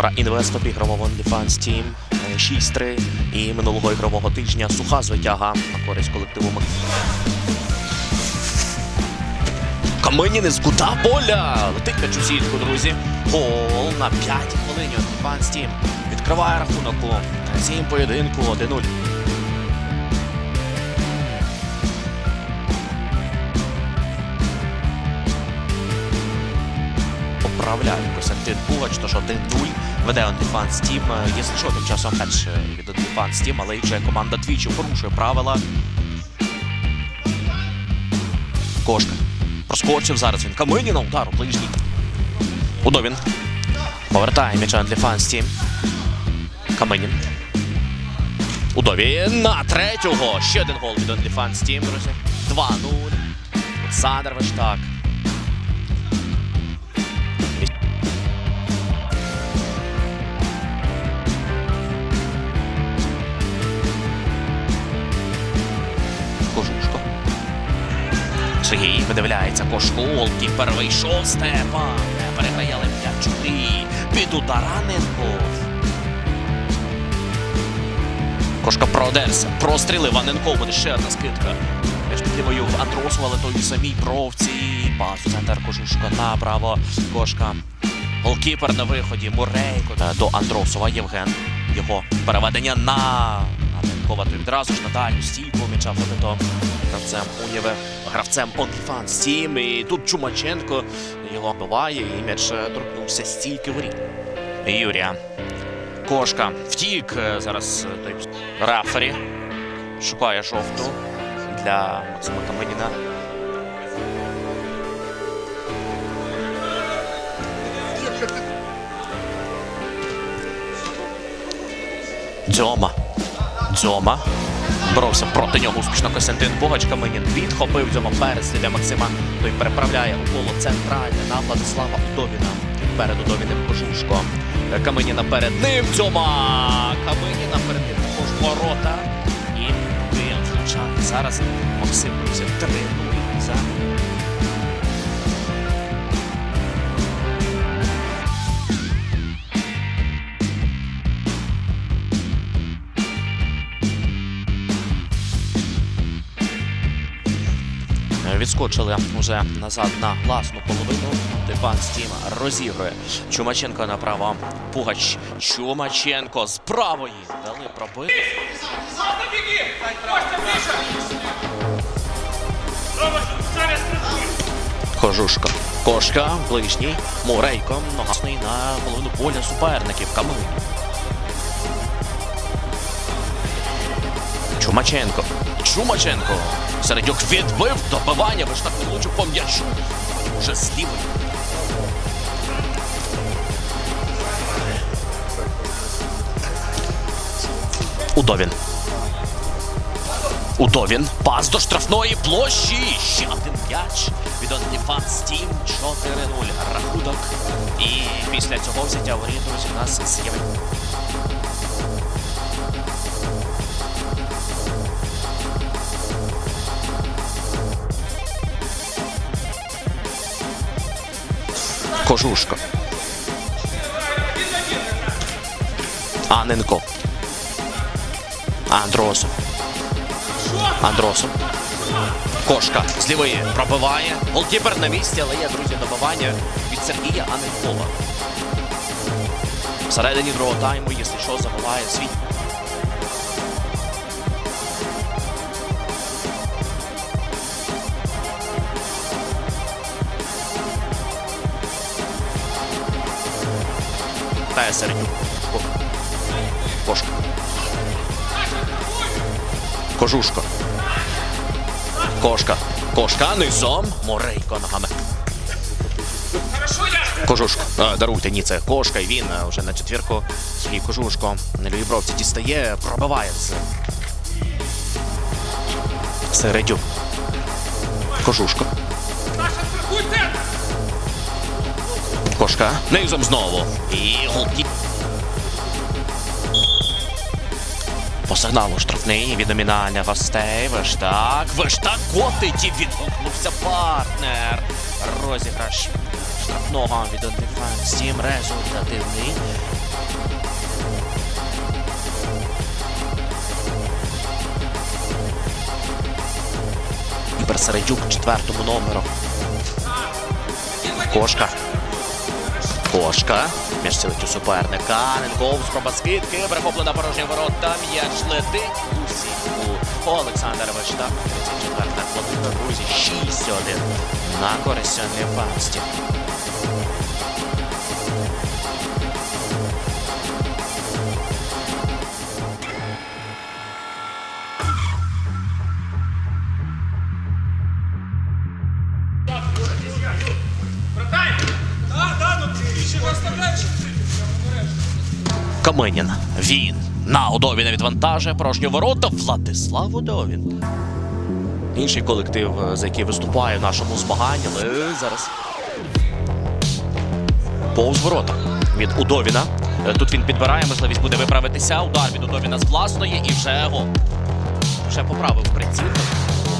Гора Інвест обіграв OnlyFans Team е, 6-3. І минулого ігрового тижня суха звитяга на користь колективу Мак. Каменін з кута поля. Летить м'яч у сітку, друзі. Гол на 5 хвилині. OnlyFans Team відкриває рахунок у цім поєдинку 1-0. Поправляє Костянтин Пугач, тож 1-0 веде OnlyFans Team. Е, Якщо що, тим часом м'яч е, від OnlyFans Team, але вже команда двічі порушує правила. Кошка. Проскочив зараз він. Каминіна удар у ближній. Удовін. Повертає м'яча OnlyFans Team. Каменін. Удовін на третього. Ще один гол від OnlyFans Team, друзі. 2-0. Олександр Вештак. Сергій видивляється кошку. Голкіпер вийшов Степан. Переграє але м'яч у грі. Під удараненко. Кошка продерся. Простріли Ваненко. Буде ще одна скидка. Підлівою Андросу, але той у самій бровці. Пас у центр Кожушка направо. Кошка. Голкіпер на виході. Мурейко до Андросова. Євген. Його переведення на Аненкова. То відразу ж на дальню стійку м'яча Фотито гравцем Уєве. Гравцем OnlyFans Team. І тут Чумаченко його биває. І м'яч е, торкнувся стійки воріт. Юрія. Кошка втік е, зараз е, той Рафері. Шукає жовту для Максима Каменіна. Дзьома. Дзьома. Боровся проти нього успішно Костянтин Богач. Каменін відхопив Дзьома для Максима. Той переправляє у коло центральне на Владислава Удовіна. Перед Удовіним Кожушко. Каменіна перед ним. Дзьома. Каменіна перед ним також ворота. І він влучає. Зараз Максим друзі 3-0 за Відскочили уже назад на власну половину. Дебан Стім розігрує. Чумаченко направо. Пугач. Чумаченко з правої. Дали пробити. Кожушка. Кошка. Ближній. Мурейко. Ногасний на половину поля суперників. Камин. Чумаченко. Чумаченко. Середюк відбив добивання, ви ж так влучив по м'ячу. Уже з лівої. Удовін. Удовін. Пас до штрафної площі. Ще один м'яч від OnlyFans Team 4-0. Рахунок. І після цього взяття воріт, друзі, у нас з'явиться. Кожушко. Аненко. Андросов. Андросов. Кошка з лівої пробиває. Голкіпер на місці, але є, друзі, добивання від Сергія Аненкова. Всередині другого тайму, якщо що, забиває свій. Тає Середюк. Ко- Кошка. Кожушко. Кошка. Кошка низом. Морейко ногами. Кожушко. Даруйте, ні, це кошка, і він вже на четвірку. Сергій Кожушко. На лівій бровці дістає, пробиває з. Середюк. Кожушко. Кошка. Низом знову. І голки. По сигналу штрафний від номінальних гостей. Вештак. Вештак котить і відгукнувся партнер. Розіграш штрафного від OnlyFans Team результативний. Ібер Середюк четвертому номеру. Кошка. Кошка. Між цілить у суперника. Ненков спроба скидки. Перехоплена порожня ворота. М'яч летить у сітку. Олександр Вишта. 34 хвилина, друзі. 6-1 на користь Нефасті. Каменін. Він на Удовіна відвантажує порожню ворота. Владислав Удовін. Інший колектив, е, за який виступає в нашому змаганні, але зараз. Повз ворота від Удовіна. Е, Тут він підбирає, можливість буде виправитися. Удар від Удовіна з власної і вже гол. Вже поправив приціл.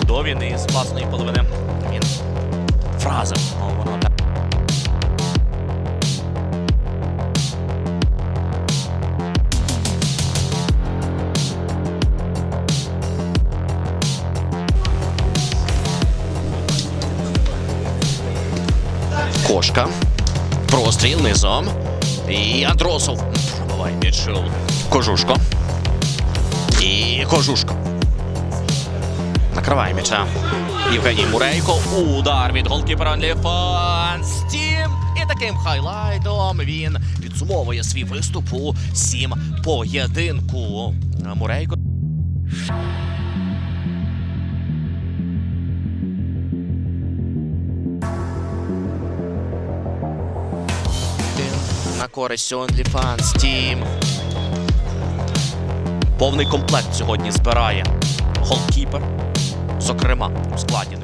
Удовін із власної половини. Він фраза. Кошка. Простріл низом. І Андросов пробиває м'ячу. Кожушко. І Кожушко. Накриває м'яча. Євгеній Мурейко. Удар від голкіпера Ліфан. Стім. І таким хайлайтом він підсумовує свій виступ у сім поєдинку. Мурейко. Користь OnlyFans Team. Повний комплект сьогодні збирає голкіпер. Зокрема, у складі